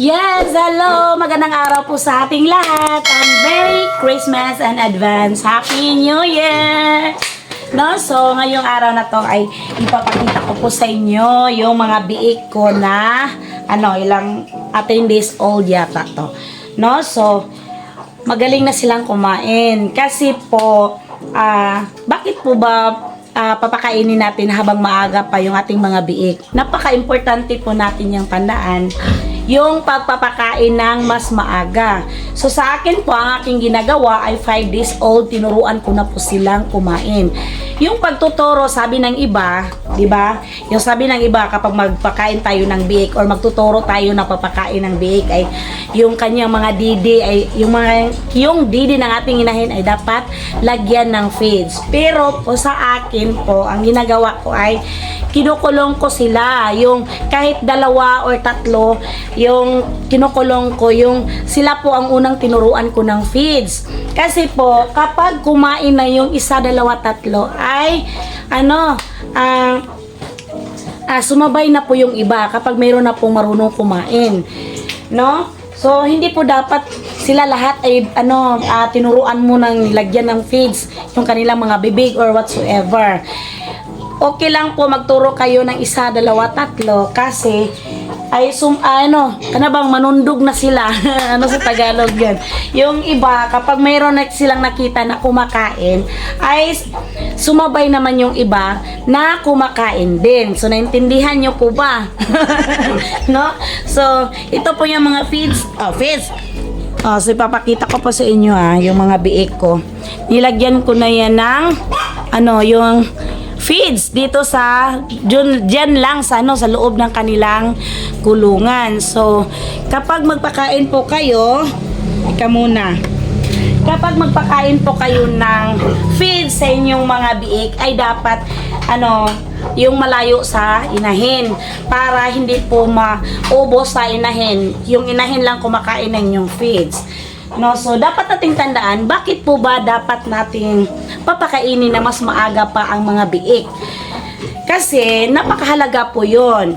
Yes, hello! Magandang araw po sa ating lahat. And Merry Christmas and advance Happy New Year! No, so ngayong araw na to ay ipapakita ko po sa inyo yung mga biik ko na ano, ilang 18 days old yata to. No, so magaling na silang kumain kasi po ah bakit po ba ah, papakainin natin habang maaga pa yung ating mga biik. Napaka-importante po natin yung tandaan yung pagpapakain ng mas maaga. So sa akin po, ang aking ginagawa ay 5 days old, tinuruan ko na po silang kumain. Yung pagtuturo, sabi ng iba, di ba? Yung sabi ng iba, kapag magpakain tayo ng biik or magtuturo tayo ng papakain ng biik ay yung kanyang mga didi ay yung mga yung didi ng ating inahin ay dapat lagyan ng feeds. Pero po sa akin po, ang ginagawa ko ay kinukulong ko sila. Yung kahit dalawa or tatlo, yung kinukulong ko, yung sila po ang unang tinuruan ko ng feeds. Kasi po, kapag kumain na yung isa, dalawa, tatlo, ay ano, ang ah, sumabay na po yung iba kapag mayroon na pong marunong kumain. No? So, hindi po dapat sila lahat ay ano, ah, tinuruan mo ng lagyan ng feeds yung kanilang mga bibig or whatsoever. Okay lang po magturo kayo ng isa, dalawa, tatlo kasi ay sum ano, kana bang manundog na sila. ano sa Tagalog 'yan. Yung iba kapag mayroon na silang nakita na kumakain ay sumabay naman yung iba na kumakain din. So naintindihan niyo po ba? no? So ito po yung mga feeds, oh, feeds. Oh, so ipapakita ko po sa inyo ha, yung mga biik ko. Nilagyan ko na yan ng ano, yung feeds dito sa dyan, dyan lang sa ano sa loob ng kanilang kulungan. So, kapag magpakain po kayo, ika muna. Kapag magpakain po kayo ng feed sa inyong mga biik ay dapat ano yung malayo sa inahin para hindi po maubos sa inahin. Yung inahin lang kumakain ng inyong feeds. No, so dapat nating tandaan bakit po ba dapat nating papakainin na mas maaga pa ang mga biik. Kasi napakahalaga po 'yon.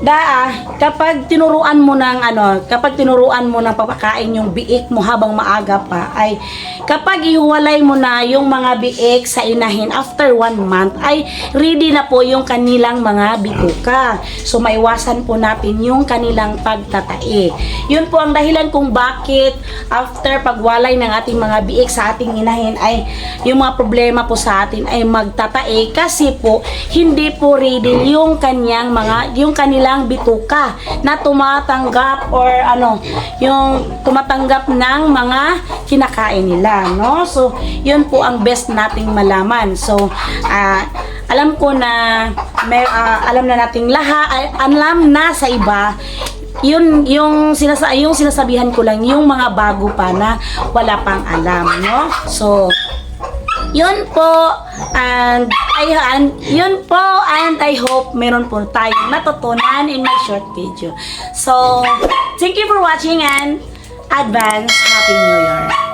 Da, kapag tinuruan mo ng ano, kapag tinuruan mo ng papakain yung biik mo habang maaga pa ay kapag ihiwalay mo na yung mga biik sa inahin after one month ay ready na po yung kanilang mga bituka. So maiwasan po natin yung kanilang pagtatae. Yun po ang dahilan kung bakit after pagwalay ng ating mga biik sa ating inahin ay yung mga problema po sa atin ay magtatae kasi po hindi po ready yung kanyang mga yung kanilang bituka na tumatanggap or ano yung tumatanggap ng mga kinakain nila no? So yun po ang best nating malaman. So ah, alam ko na may, ah, alam na nating lahat alam na sa iba yun yung sinasa yung sinasabihan ko lang yung mga bago pa na wala pang alam no? So yun po and I and yun po and I hope meron po tayong natutunan in my short video. So thank you for watching and advance happy new year